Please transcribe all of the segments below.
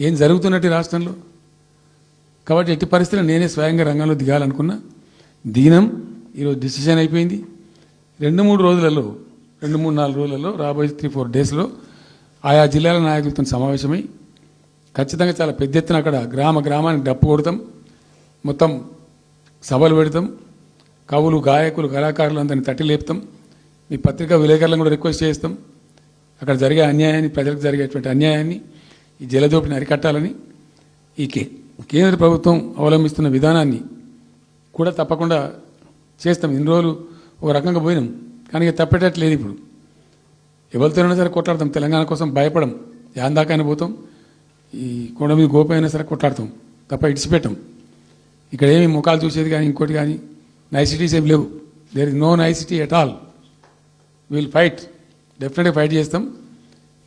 ఏం జరుగుతున్నట్టు రాష్ట్రంలో? కాబట్టి ఎట్టి పరిస్థితుల్లో నేనే స్వయంగా రంగంలో దిగాలనుకున్నా. దీనం ఈరోజు డిసిషన్ అయిపోయింది. రెండు మూడు రోజులలో రెండు మూడు నాలుగు రోజులలో రాబోయే త్రీ ఫోర్ డేస్లో ఆయా జిల్లాల నాయకులతో సమావేశమై ఖచ్చితంగా చాలా పెద్ద ఎత్తున అక్కడ గ్రామ గ్రామానికి డప్పు కొడతాం. మొత్తం సభలు పెడతాం. కవులు గాయకులు కళాకారులు అందరిని తట్టి లేపుతాం. మీ పత్రికా విలేకరులను కూడా రిక్వెస్ట్ చేస్తాం. అక్కడ జరిగే అన్యాయాన్ని ప్రజలకు జరిగేటువంటి అన్యాయాన్ని ఈ జలదోపిని అరికట్టాలని ఈ కే కేంద్ర ప్రభుత్వం అవలంబిస్తున్న విధానాన్ని కూడా తప్పకుండా చేస్తాం. ఇన్ని రోజులు ఒక రకంగా పోయినాం. కానీ తప్పేటట్లేదు ఇప్పుడు. ఎవరితోనైనా సరే కొట్లాడతాం. తెలంగాణ కోసం భయపడం. యాందాకైనా పోతాం. ఈ కొండ మీద గోప అయినా సరే కొట్లాడతాం. తప్ప ఇడిచిపెట్టాం. ఇక్కడ ఏమి ముఖాలు చూసేది కానీ ఇంకోటి కానీ నైసిటీస్ ఏం లేవు. There is no necessity at all will fight డెఫినెట్గా ఫైట్ చేస్తాం.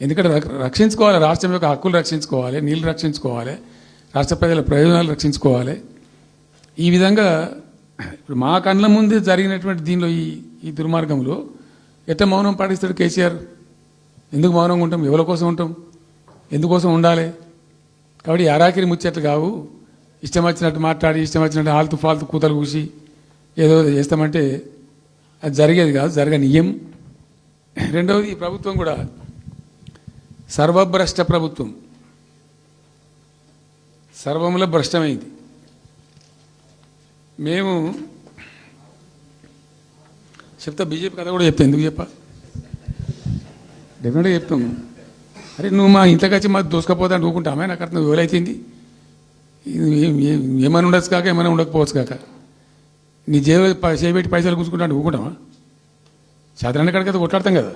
ఎందుకంటే రక్ష- రక్షించుకోవాలి రాష్ట్రం యొక్క హక్కులు రక్షించుకోవాలి నీళ్ళు రక్షించుకోవాలి రాష్ట్ర ప్రజల ప్రయోజనాలు రక్షించుకోవాలి. ఈ విధంగా ఇప్పుడు మా కళ్ళ ముందే జరిగినటువంటి దీనిలో ఈ ఈ దుర్మార్గంలో ఎట్ట మౌనం పాటిస్తాడు కేసీఆర్? ఎందుకు మౌనంగా ఉంటాం? ఎవరి కోసం ఉంటాం? ఎందుకోసం ఉండాలి? కాబట్టి ఈ అరాకిరి ముచ్చట్లు కావు. ఇష్టం వచ్చినట్టు మాట్లాడి ఇష్టం వచ్చినట్టు ఆల్తు ఫాల్తు కూతలు కూసి ఏదో చేస్తామంటే అది జరిగేది కాదు జరగనియం. రెండవది ఈ ప్రభుత్వం కూడా సర్వభ్రష్ట ప్రభుత్వం. సర్వముల భ్రష్టమైంది మేము చెప్తా బీజేపీ కథ కూడా చెప్తా ఎందుకు చెప్పా? డెఫినెట్గా చెప్తాం. అరే నువ్వు మా ఇంట్లోకి వచ్చి మాకు దూసుకపోతా అనుకుంటా అమ్మాయి నాకు అర్థం వేలైతుంది ఏమైనా ఉండొచ్చు కాక ఏమైనా ఉండకపోవచ్చు కాక? నీ జేబు చేపెట్టి పైసలు కూర్చుకుంటా అంటే ఊకుంటామా సాధారణ కడికి కొట్లాడతాం కదా.